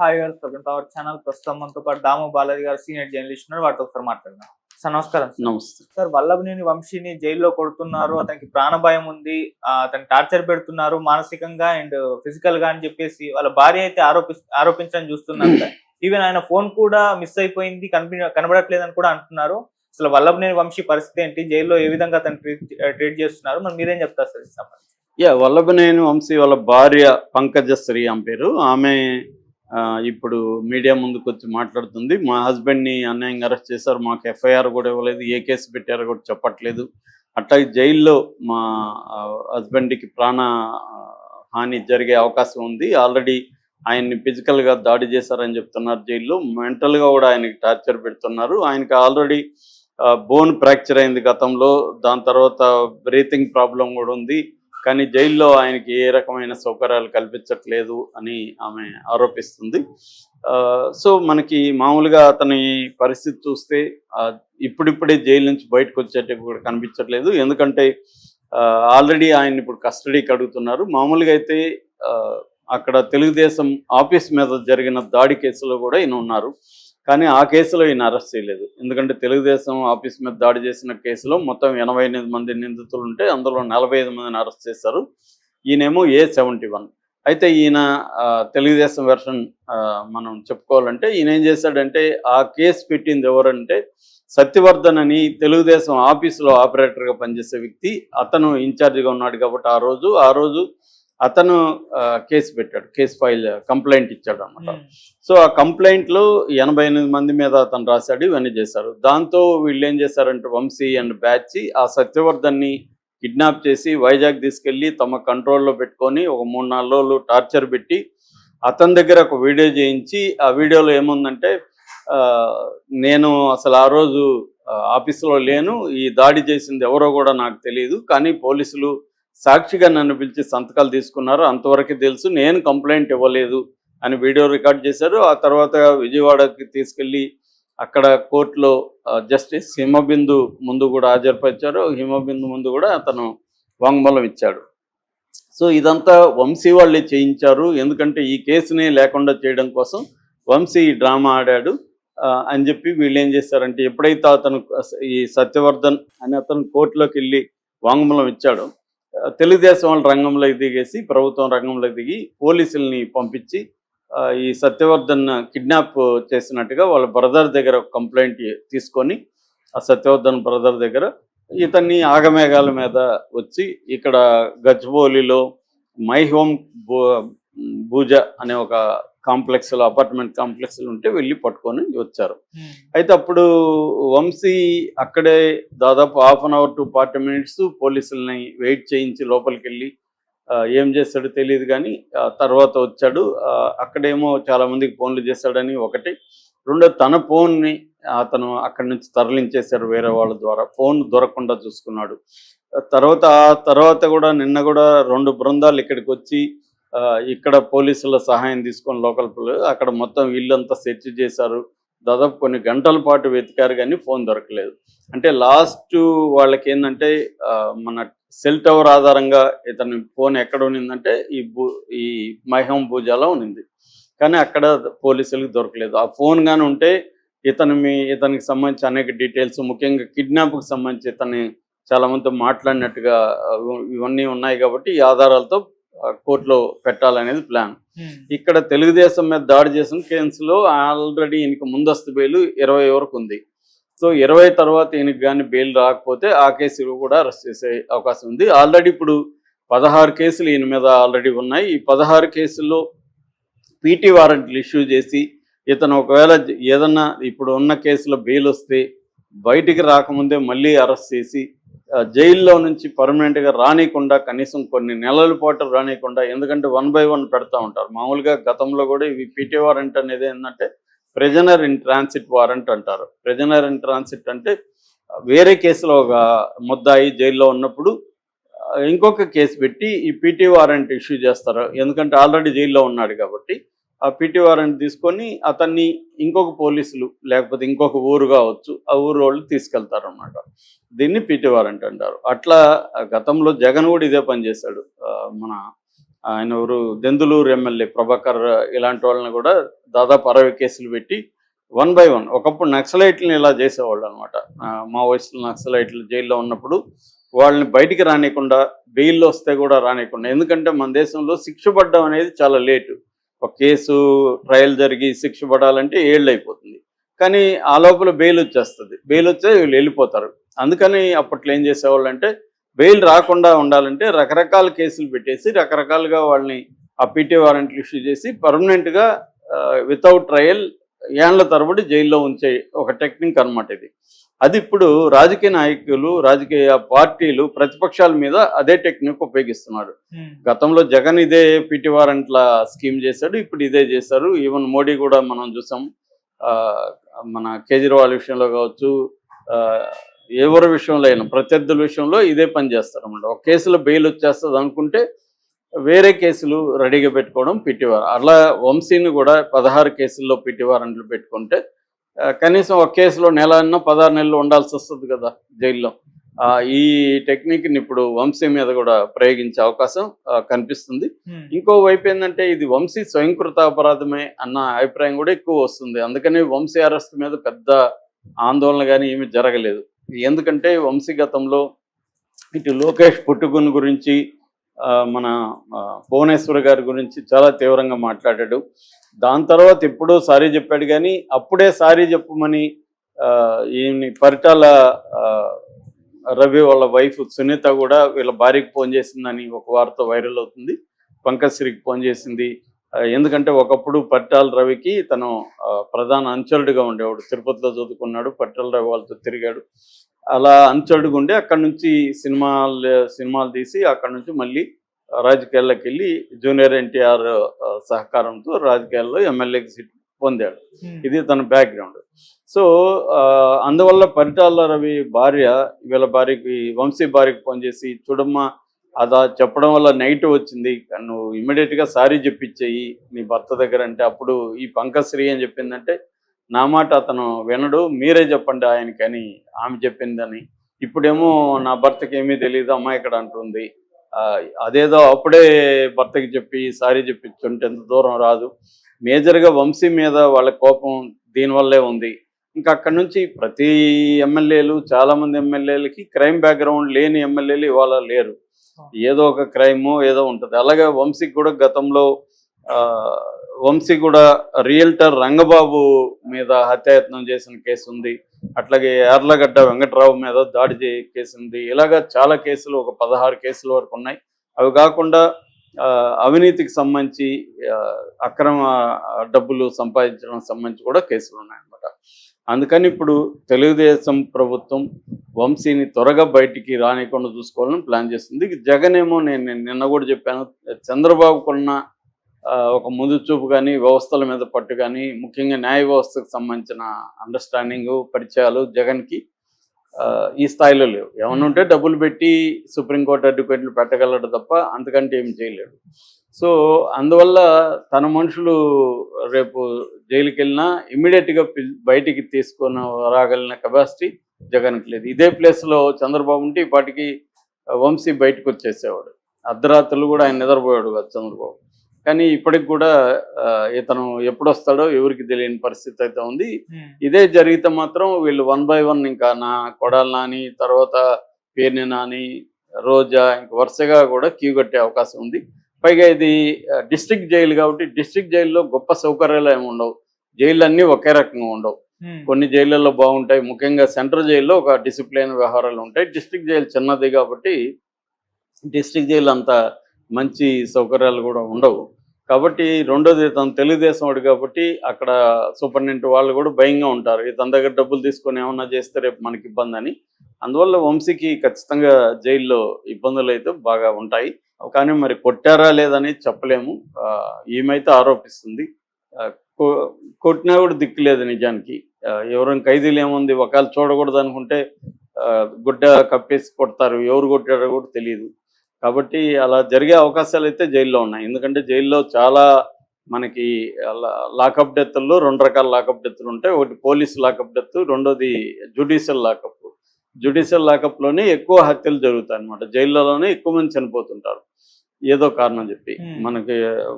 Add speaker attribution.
Speaker 1: Hi గారు welcome to our channel ప్రస్తుతం మనతో పాటు దాము బాలాజీ గారు సీనియర్ జర్నలిస్ట్ ఉన్నారు. వాటితో ఒకసారి మాట్లాడదాం. సార్ నమస్కారం సార్.
Speaker 2: నమస్తే.
Speaker 1: సార్ వల్లభనేని వంశీని జైల్లో కొడుతున్నారు. అతనికి ప్రాణభయం ఉంది. అతను టార్చర్ పెడుతున్నారు మానసికంగా అండ్ ఫిజికల్గా అని చెప్పేసి వాళ్ళ భార్య అయితే ఆరోపి ఆరోపించడం చూస్తున్నారు సార్. ఈవెన్ ఆయన ఫోన్ కూడా మిస్ అయిపోయింది. కనిపి కనబడట్లేదని కూడా అంటున్నారు. అసలు వల్లభనేని వంశీ పరిస్థితి ఏంటి? జైల్లో ఏ విధంగా అతను ట్రీట్ ట్రీట్ చేస్తున్నారు? మరి మీరేం చెప్తారు సార్?
Speaker 2: యా వల్లభనేని వంశీ వాళ్ళ భార్య పంకజశ్రీ ఆమె పేరు. ఆమె ఇప్పుడు మీడియా ముందుకు వచ్చి మాట్లాడుతుంది. మా హస్బెండ్ని అన్యాయంగా అరెస్ట్ చేశారు. మాకు ఎఫ్ఐఆర్ కూడా ఇవ్వలేదు. ఏ కేసు పెట్టారో కూడా చెప్పట్లేదు. అట్లాగే జైల్లో మా హస్బెండ్కి ప్రాణ హాని జరిగే అవకాశం ఉంది. ఆల్రెడీ ఆయన్ని ఫిజికల్గా దాడి చేశారని చెప్తున్నారు జైల్లో. మెంటల్గా కూడా ఆయనకి టార్చర్ పెడుతున్నారు. ఆయనకి ఆల్రెడీ బోన్ ఫ్రాక్చర్ అయింది గతంలో. దాని తర్వాత బ్రీతింగ్ ప్రాబ్లం కూడా ఉంది. కానీ జైల్లో ఆయనకి ఏ రకమైన సౌకర్యాలు కల్పించట్లేదు అని ఆమె ఆరోపిస్తుంది. ఆ, సో మనకి మామూలుగా అతని పరిస్థితి చూస్తే ఇప్పుడిప్పుడే జైలు నుంచి బయటకు వచ్చేట్టు కూడా కనిపించట్లేదు. ఎందుకంటే ఆల్రెడీ ఆయన ఇప్పుడు కస్టడీకి అడుగుతున్నారు. మామూలుగా అయితే అక్కడ తెలుగుదేశం ఆఫీస్ మీద జరిగిన దాడి కేసులో కూడా ఈయన ఉన్నారు. కానీ ఆ కేసులో ఈయన అరెస్ట్ చేయలేదు. ఎందుకంటే తెలుగుదేశం ఆఫీస్ మీద దాడి చేసిన కేసులో మొత్తం ఎనభై ఎనిమిది మంది నిందితులు ఉంటే అందులో నలభై ఐదు మందిని అరెస్ట్ చేశారు. ఈయనేమో ఏ సెవెంటీ వన్. అయితే ఈయన తెలుగుదేశం వెర్షన్ మనం చెప్పుకోవాలంటే ఈయన ఏం చేశాడంటే ఆ కేసు పెట్టింది ఎవరంటే సత్యవర్ధన్ అని తెలుగుదేశం ఆఫీసులో ఆపరేటర్గా పనిచేసే వ్యక్తి. అతను ఇన్ఛార్జిగా ఉన్నాడు కాబట్టి ఆ రోజు ఆ రోజు అతను కేసు పెట్టాడు కేసు ఫైల్ కంప్లైంట్ ఇచ్చాడు అన్నమాట. సో ఆ కంప్లైంట్లో ఎనభై ఎనిమిది మంది మీద అతను రాశాడు ఇవన్నీ చేశారు. దాంతో వీళ్ళు ఏం చేశారంటే వంశీ అండ్ బ్యాచ్ ఆ సత్యవర్ధన్ని కిడ్నాప్ చేసి వైజాగ్ తీసుకెళ్ళి తమ కంట్రోల్లో పెట్టుకొని ఒక మూడు నాలుగు రోజులు టార్చర్ పెట్టి అతని దగ్గర ఒక వీడియో చేయించి ఆ వీడియోలో ఏముందంటే నేను అసలు ఆ రోజు ఆఫీసులో లేను ఈ దాడి చేసింది ఎవరో కూడా నాకు తెలియదు కానీ పోలీసులు సాక్షిగా నన్ను పిలిచి సంతకాలు తీసుకున్నారు. అంతవరకు తెలుసు. నేను కంప్లైంట్ ఇవ్వలేదు అని వీడియో రికార్డ్ చేశారు. ఆ తర్వాత విజయవాడకి తీసుకెళ్ళి అక్కడ కోర్టులో జస్టిస్ హిమబిందు ముందు కూడా హాజరుపరిచారు. హిమబిందు ముందు కూడా అతను వాంగ్మూలం ఇచ్చాడు. సో ఇదంతా వంశీ వాళ్ళే చేయించారు. ఎందుకంటే ఈ కేసునే లేకుండా చేయడం కోసం వంశీ ఈ డ్రామా ఆడాడు. అని చెప్పి వీళ్ళు ఏం చేశారంటే ఎప్పుడైతే అతను ఈ సత్యవర్ధన్ అని అతను కోర్టులోకి వెళ్ళి వాంగ్మూలం ఇచ్చాడో తెలుగుదేశం వాళ్ళ రంగంలోకి దిగేసి ప్రభుత్వం రంగంలోకి దిగి పోలీసుల్ని పంపించి ఈ సత్యవర్ధన్ కిడ్నాప్ చేసినట్టుగా వాళ్ళ బ్రదర్ దగ్గర ఒక కంప్లైంట్ తీసుకొని ఆ సత్యవర్ధన్ బ్రదర్ దగ్గర ఇతన్ని ఆగమేఘాల మీద వచ్చి ఇక్కడ గజ్బోలిలో మై హోమ్ భూజ అనే ఒక కాంప్లెక్స్లో అపార్ట్మెంట్ కాంప్లెక్స్లో ఉంటే వెళ్ళి పట్టుకొని వచ్చారు. అయితే అప్పుడు వంశీ అక్కడే దాదాపు half an hour to forty minutes పోలీసుల్ని వెయిట్ చేయించి లోపలికి వెళ్ళి ఏం చేస్తాడో తెలియదు కానీ తర్వాత వచ్చాడు. అక్కడేమో చాలా మందికి ఫోన్లు చేశాడని ఒకటి. రెండో తన ఫోన్ని అతను అక్కడి నుంచి తరలించేశారు వేరే వాళ్ళ ద్వారా. ఫోన్ దొరకకుండా చూసుకున్నాడు. తర్వాత ఆ తర్వాత కూడా నిన్న కూడా రెండు బృందాలు ఇక్కడికి వచ్చి ఇక్కడ పోలీసుల సహాయం తీసుకొని లోకల్ అక్కడ మొత్తం ఇల్లంతా సెర్చ్ చేశారు. దాదాపు కొన్ని గంటల పాటు వెతికారు కానీ ఫోన్ దొరకలేదు. అంటే లాస్ట్ వాళ్ళకి ఏంటంటే ఆ, మన సెల్ టవర్ ఆధారంగా ఇతని ఫోన్ ఎక్కడ ఉన్నిందంటే ఈ భూ ఈ మహం భూజాలో ఉన్నింది. కానీ అక్కడ పోలీసులకు దొరకలేదు. ఆ ఫోన్ కానీ ఉంటే ఇతను మీ ఇతనికి సంబంధించి అనేక డీటెయిల్స్ ముఖ్యంగా కిడ్నాప్కి సంబంధించి ఇతని చాలామందితో మాట్లాడినట్టుగా ఇవన్నీ ఉన్నాయి కాబట్టి ఈ ఆధారాలతో కోర్టులో పెట్టాలనేది ప్లాన్. ఇక్కడ తెలుగుదేశం మీద దాడి చేసిన కేసులో ఆల్రెడీ ఈయనకి ముందస్తు బెయిల్ ఇరవై వరకు ఉంది. సో ఇరవై తర్వాత ఈయనకి కానీ బెయిల్ రాకపోతే ఆ కేసులు కూడా అరెస్ట్ చేసే అవకాశం ఉంది. ఆల్రెడీ ఇప్పుడు పదహారు కేసులు ఈయన మీద ఆల్రెడీ ఉన్నాయి. ఈ పదహారు కేసుల్లో పీటీ వారెంట్లు ఇష్యూ చేసి ఇతను ఒకవేళ ఏదన్నా ఇప్పుడు ఉన్న కేసులో బెయిల్ వస్తే బయటికి రాకముందే మళ్ళీ అరెస్ట్ చేసి జైల్లో నుంచి పర్మనెంట్గా రానియకుండా కనీసం కొన్ని నెలల పాటు రానియకుండా ఎందుకంటే వన్ బై వన్ పెడతా ఉంటారు. మామూలుగా గతంలో కూడా ఇవి పీటీ వారెంట్ అనేది ఏంటంటే ప్రెజనర్ ఇన్ ట్రాన్సిట్ వారెంట్ అంటారు. ప్రెజనర్ ఇన్ ట్రాన్సిట్ అంటే వేరే కేసులో ఒక ముద్దాయి జైల్లో ఉన్నప్పుడు ఇంకొక కేసు పెట్టి ఈ పీటీ వారెంట్ ఇష్యూ చేస్తారు. ఎందుకంటే ఆల్రెడీ జైల్లో ఉన్నాడు కాబట్టి ఆ పిటి వారెంట్ తీసుకొని అతన్ని ఇంకొక పోలీసులు లేకపోతే ఇంకొక ఊరు కావచ్చు ఆ ఊరు వాళ్ళు తీసుకెళ్తారు అనమాట దీన్ని పిటి వారెంట్ అంటారు. అట్లా గతంలో జగన్ కూడా ఇదే పని చేశాడు. ఆ, మన ఆయన ఎవరు? దెందులూరు ఎమ్మెల్యే ప్రభాకర్ ఇలాంటి వాళ్ళని కూడా దాదాపు అరవై కేసులు పెట్టి వన్ బై వన్ ఒకప్పుడు నక్సలైట్లను ఇలా చేసేవాళ్ళు అనమాట మా వయసులో నక్సలైట్లు జైల్లో ఉన్నప్పుడు వాళ్ళని బయటికి రానియకుండా బెయిల్లో వస్తే కూడా రానియకుండా. ఎందుకంటే మన దేశంలో శిక్ష పడడం అనేది చాలా లేటు. ఒక కేసు ట్రయల్ జరిగి శిక్ష పడాలంటే ఏళ్ళు అయిపోతుంది కానీ ఆ లోపల బెయిల్ వచ్చేస్తుంది. బెయిల్ వచ్చే వీళ్ళు వెళ్ళిపోతారు. అందుకని అప్పట్లో ఏం చేసేవాళ్ళు అంటే బెయిల్ రాకుండా ఉండాలంటే రకరకాల కేసులు పెట్టేసి రకరకాలుగా వాళ్ళని ఆ పీటీ వారెంట్లు ఇష్యూ చేసి పర్మనెంట్గా వితౌట్ ట్రయల్ ఏండ్ల తరబడి జైల్లో ఉంచే ఒక టెక్నిక్ అనమాట ఇది. అది ఇప్పుడు రాజకీయ నాయకులు రాజకీయ పార్టీలు ప్రతిపక్షాల మీద అదే టెక్నిక్ ఉపయోగిస్తున్నారు
Speaker 1: ఉమ్,
Speaker 2: గతంలో జగన్ ఇదే పిటి వారెంట్ల స్కీమ్ చేశాడు ఇప్పుడు ఇదే చేశారు. ఈవెన్ మోడీ కూడా మనం చూసాం. మన కేజ్రీవాల్ విషయంలో కావచ్చు ఎవరి విషయంలో అయినా ప్రత్యర్థుల విషయంలో ఇదే పని చేస్తారు అన్నమాట ఒక కేసులో బెయిల్ వచ్చేస్తుంది అనుకుంటే వేరే కేసులు రెడీగా పెట్టుకోవడం పిటివారు అలా వంశీని కూడా పదహారు కేసుల్లో పిటి వారెంట్లు పెట్టుకుంటే కనీసం ఒక కేసులో నెల అన్నా పదహారు నెలలు ఉండాల్సి వస్తుంది కదా జైల్లో. ఆ, ఈ టెక్నిక్ని ఇప్పుడు వంశీ మీద కూడా ప్రయోగించే అవకాశం కనిపిస్తుంది.
Speaker 1: ఉమ్,
Speaker 2: ఇంకో వైపు ఏంటంటే ఇది వంశీ స్వయంకృత అపరాధమే అన్న అభిప్రాయం కూడా ఎక్కువ వస్తుంది. అందుకని వంశీ అరెస్ట్ మీద పెద్ద ఆందోళన కానీ ఏమీ జరగలేదు. ఎందుకంటే వంశీ గతంలో ఇటు లోకేష్ పుట్టుకుని గురించి మన భువనేశ్వర్ గారి గురించి చాలా తీవ్రంగా మాట్లాడాడు. దాని తర్వాత ఎప్పుడో సారీ చెప్పాడు కానీ అప్పుడే సారీ చెప్పమని ఆ, ఈయన్ని పరిటాల రవి వాళ్ళ వైఫ్ సునీత కూడా వీళ్ళ భార్యకి ఫోన్ చేసిందని ఒక వార్త వైరల్ అవుతుంది. పంకశ్రీకి ఫోన్ చేసింది. ఎందుకంటే ఒకప్పుడు పట్టాల రవికి తను ప్రధాన అనుచరుడిగా ఉండేవాడు. తిరుపతిలో చదువుకున్నాడు పట్టాల రవి వాళ్ళతో తిరిగాడు. అలా అనుచరుడుగా ఉండి అక్కడ నుంచి సినిమాలు సినిమాలు తీసి అక్కడ నుంచి మళ్ళీ రాజకీయాల్లోకి వెళ్ళి జూనియర్ ఎన్టీఆర్ సహకారంతో రాజకీయాల్లో ఎమ్మెల్యేకి సీట్ పొందాడు.
Speaker 1: ఉమ్,
Speaker 2: ఇది తన బ్యాక్గ్రౌండ్. సో అందువల్ల పరిటాల రవి భార్య వీళ్ళ భార్యకి వంశీ భార్యకి ఫోన్ చేసి చూడమ్మా అదా చెప్పడం వల్ల నెగిటివ్ వచ్చింది. నువ్వు immediate గా సారీ చెప్పించేయి. నీ భర్త దగ్గర అంటే అప్పుడు ఈ పంకశ్రీ అని చెప్పిందంటే నా మాట అతను వినడు. మీరే చెప్పండి ఆయనకని ఆమె చెప్పిందని. ఇప్పుడేమో నా భర్తకి ఏమీ తెలియదు అమ్మ ఇక్కడ అంటుంది. అదేదో అప్పుడే భర్తకి చెప్పి సారీ చెప్పించుంటే ఎంత దూరం రాదు. మేజర్గా వంశీ మీద వాళ్ళ కోపం దీనివల్లే ఉంది. ఇంకా అక్కడి నుంచి ప్రతి ఎమ్మెల్యేలు చాలా మంది ఎమ్మెల్యేలకి క్రైమ్ బ్యాక్గ్రౌండ్ లేని ఎమ్మెల్యేలు ఇవాళ లేరు. ఏదో ఒక క్రైమ్ ఏదో ఉంటుంది. అలాగే వంశీకి కూడా గతంలో ఆ, వంశీ కూడా రియల్టర్ రంగబాబు మీద హత్యాయత్నం చేసిన కేసు ఉంది అట్లాగే యార్లగడ్డ వెంకట్రావు మీద దాడి కేసుంది ఇలాగా చాలా కేసులు ఒక పదహారు కేసుల వరకు ఉన్నాయి. అవి కాకుండా అవినీతికి సంబంధించి అక్రమ డబ్బులు సంపాదించడం సంబంధించి కూడా కేసులు ఉన్నాయన్నమాట. అందుకని ఇప్పుడు తెలుగుదేశం ప్రభుత్వం వంశీని త్వరగా బయటికి రానికుండా చూసుకోవాలని ప్లాన్ చేస్తుంది. జగన్ ఏమో నేను నిన్న కూడా చెప్పాను చంద్రబాబుకున్న ఒక ముందు చూపు కానీ వ్యవస్థల మీద పట్టు కానీ ముఖ్యంగా న్యాయ వ్యవస్థకు సంబంధించిన అండర్స్టాండింగు పరిచయాలు జగన్కి ఈ స్థాయిలో లేవు. ఏమనుంటే ఉంటే డబ్బులు పెట్టి సుప్రీంకోర్టు అడ్వకేట్లు పెట్టగలడు తప్ప అంతకంటే ఏం చేయలేడు. సో అందువల్ల తన మనుషులు రేపు జైలుకి వెళ్ళినా ఇమ్మీడియట్గా బయటికి తీసుకొని రాగలిగిన కెపాసిటీ జగన్కి లేదు. ఇదే ప్లేస్లో చంద్రబాబు ఉంటే ఇప్పటికి వంశీ బయటకు వచ్చేసేవాడు. అర్ధరాత్రులు కూడా ఆయన నిద్రపోయాడు కదా చంద్రబాబు. కానీ ఇప్పటికి కూడా ఇతను ఎప్పుడు వస్తాడో ఎవరికి తెలియని పరిస్థితి అయితే ఉంది. ఇదే జరిగితే మాత్రం వీళ్ళు వన్ బై వన్ ఇంకా నా కొడాలి నాని తర్వాత పేర్ని నాని రోజా ఇంక వరుసగా కూడా క్యూ కట్టే అవకాశం ఉంది. పైగా ఇది డిస్ట్రిక్ట్ జైలు కాబట్టి డిస్ట్రిక్ట్ జైల్లో గొప్ప సౌకర్యాలు ఏమి ఉండవు. జైళ్ళు అన్నీ ఒకే రకంగా ఉండవు. కొన్ని జైళ్ళల్లో బాగుంటాయి. ముఖ్యంగా సెంట్రల్ జైల్లో ఒక డిసిప్లిన్ వ్యవహారాలు ఉంటాయి. డిస్ట్రిక్ట్ జైలు చిన్నది కాబట్టి డిస్ట్రిక్ట్ జైలు అంత మంచి సౌకర్యాలు కూడా ఉండవు. కాబట్టి రెండోది తను తెలుగుదేశం వాడు కాబట్టి అక్కడ సూపరింటెండెంట్ వాళ్ళు కూడా భయంగా ఉంటారు. ఇతని దగ్గర డబ్బులు తీసుకొని ఏమన్నా చేస్తే రేపు మనకి ఇబ్బంది అని. అందువల్ల వంశీకి ఖచ్చితంగా జైల్లో ఇబ్బందులు అయితే బాగా ఉంటాయి. కానీ మరి కొట్టారా లేదని చెప్పలేము. ఆ, ఈమెయితే ఆరోపిస్తుంది. ఆ, కొట్టినా కూడా దిక్కులేదు నిజానికి. ఎవరైనా ఖైదీలు ఏముంది ఒకవేళ చూడకూడదు అనుకుంటే గుడ్డ కప్పేసి కొడతారు. ఎవరు కొట్టారో కూడా తెలియదు. కాబట్టి అలా జరిగే అవకాశాలు అయితే జైల్లో ఉన్నాయి. ఎందుకంటే జైల్లో చాలా మనకి లాకప్ డెత్ల్లో రెండు రకాల లాకప్ డెత్లు ఉంటాయి. ఒకటి పోలీస్ లాకప్ డెత్ రెండోది జుడిషియల్ లాకప్ జుడిషియల్ లాకప్లోనే ఎక్కువ హత్యలు జరుగుతాయి అనమాట జైల్లోనే ఎక్కువ మంది చనిపోతుంటారు. ఏదో కారణం చెప్పి. మనకి